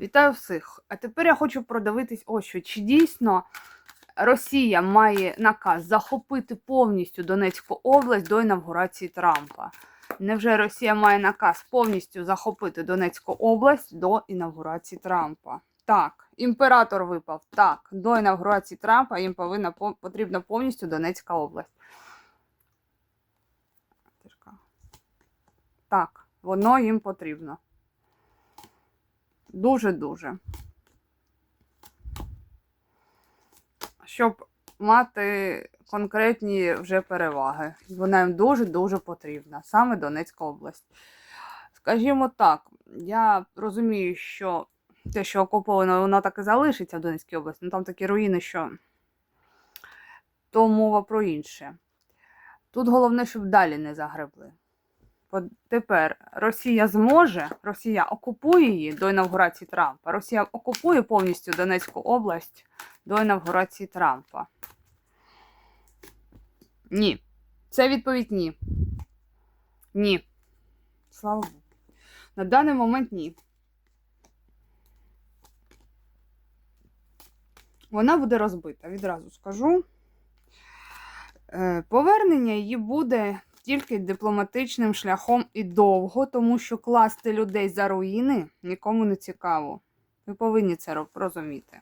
Вітаю всіх! А тепер я хочу продивитись ось що. Чи дійсно Росія має наказ захопити повністю Донецьку область до інавгурації Трампа? Невже Росія має наказ повністю захопити Донецьку область до інавгурації Трампа? Так, імператор випав. Так, до інавгурації Трампа їм повинна потрібна повністю Донецька область. Так, воно їм потрібно. Дуже-дуже. Щоб мати конкретні вже переваги. Вона їм дуже-дуже потрібна. Саме Донецька область. Скажімо так, я розумію, що те, що окуповано, воно так і залишиться в Донецькій області. Ну там такі руїни, що то мова про інше. Тут головне, щоб далі не загребли. Тепер Росія зможе, Росія окупує її до інавгурації Трампа. Росія окупує повністю Донецьку область до інавгурації Трампа. Ні. Це відповідь ні. Ні. Слава Богу. На даний момент ні. Вона буде розбита, відразу скажу. Е, Повернення її буде тільки дипломатичним шляхом і довго, тому що класти людей за руїни нікому не цікаво. Ви повинні це розуміти.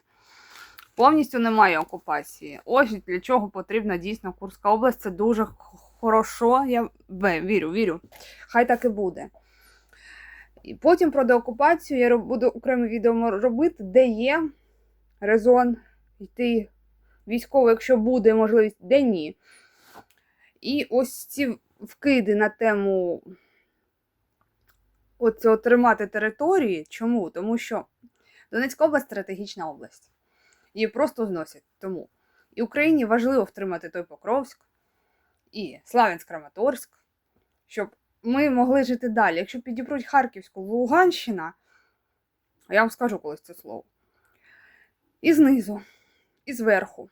Повністю немає окупації. Ось для чого потрібна дійсно Курська область. Це дуже хорошо. Я вірю, вірю. Хай так і буде. І потім про деокупацію я буду окреме відео робити, де є резон йти військово, якщо буде можливість, де ні. І ось ці вкиди на тему оце тримати території. Чому? Тому що Донецька область стратегічна область. Її просто зносять. Тому і Україні важливо втримати той Покровськ і Славянськ Краматорськ, щоб ми могли жити далі. Якщо підібруть Харківську Луганщина, я вам скажу колись це слово. І знизу, і зверху.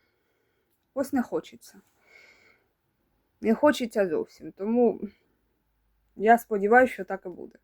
Ось не хочеться. Не хочеться зовсім. Тому я сподіваюся, що так і буде.